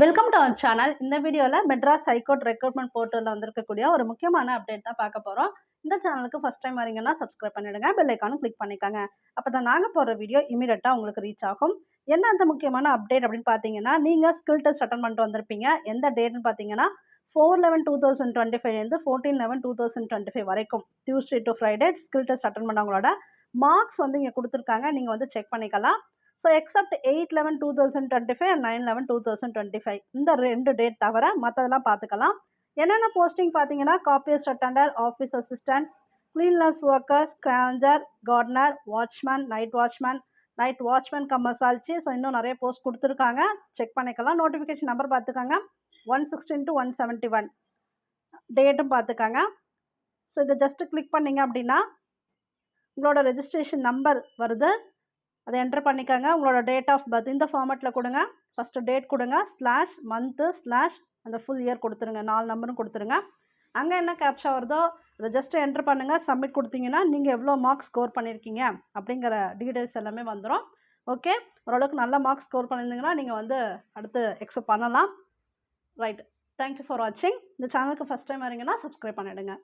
Welcome to our channel இந்த வீடியோவில் Madras high court recruitment போர்ட்டலில் வந்திருக்கக்கூடிய ஒரு முக்கியமான அப்டேட் தான் பார்க்க போகிறோம் இந்த சேனலுக்கு ஃபஸ்ட் டைம் வரீங்கன்னா சப்ஸ்கிரைப் பண்ணிடுங்க பெல் ஐக்கானும் கிளிக் பண்ணிக்கோங்க. அப்போ தான் நாங்கள் போடுற வீடியோ இமீடியட்டாக உங்களுக்கு ரீச் ஆகும். என்ன அந்த முக்கியமான அப்டேட் அப்படின்னு பார்த்தீங்கன்னா நீங்கள் ஸ்கில் டெஸ்ட் அட்டன் பண்ணிட்டு வந்திருப்பீங்க. எந்த டேட்னு பார்த்தீங்கன்னா four eleven two thousand twenty ஃபைவ்லேருந்து fourteen eleven two thousand twenty five வரைக்கும். Tuesday to Friday skill test attend பண்ணவங்களோட marks வந்து இங்கே கொடுத்துருக்காங்க. நீங்கள் வந்து செக் பண்ணிக்கலாம். So except eight eleven two thousand twenty five and nine eleven two thousand twenty five இந்த ரெண்டு டேட் தவிர மற்றதெல்லாம் பார்த்துக்கலாம் என்னென்ன போஸ்டிங் பார்த்தீங்கன்னா copyist attender office assistant cleanliness workers scavenger gardener watchman night watchman night watchman கம்மசாலிச்சு so இன்னும் நிறைய post கொடுத்துருக்காங்க. செக் பண்ணிக்கலாம். நோட்டிஃபிகேஷன் நம்பர் பார்த்துக்கோங்க one sixteen two one seventy one டேட்டும் பார்த்துக்கோங்க ஸோ இதை ஜஸ்ட்டு கிளிக் பண்ணிங்க அப்படின்னா உங்களோட ரெஜிஸ்ட்ரேஷன் நம்பர் வருது. அதை என்டர் பண்ணிக்கோங்க. உங்களோட டேட் ஆஃப் பர்த் இந்த ஃபார்மேட்டில் கொடுங்க. ஃபஸ்ட்டு டேட் கொடுங்க. ஸ்லாஷ் மந்த்து ஸ்லாஷ் அந்த ஃபுல் இயர் கொடுத்துருங்க. நாலு நம்பரும் கொடுத்துருங்க. அங்கே என்ன கேப்ஷா வருதோ அதை ஜஸ்ட் என்ட்ரு பண்ணுங்கள் சப்மிட் கொடுத்தீங்கன்னா நீங்கள் எவ்வளோ மார்க்ஸ் ஸ்கோர் பண்ணியிருக்கீங்க அப்படிங்கிற டீட்டெயில்ஸ் எல்லாமே வந்துடும் ஓகே ஓரளவுக்கு நல்ல மார்க்ஸ் ஸ்கோர் பண்ணியிருந்தீங்கன்னா நீங்கள் வந்து அடுத்து எக்ஸப்ட் பண்ணலாம். ரைட் தேங்க்யூ ஃபார் வாட்சிங் இந்த சேனலுக்கு ஃபஸ்ட் டைம் வரீங்கன்னா சப்ஸ்கிரைப் பண்ணிவிடுங்க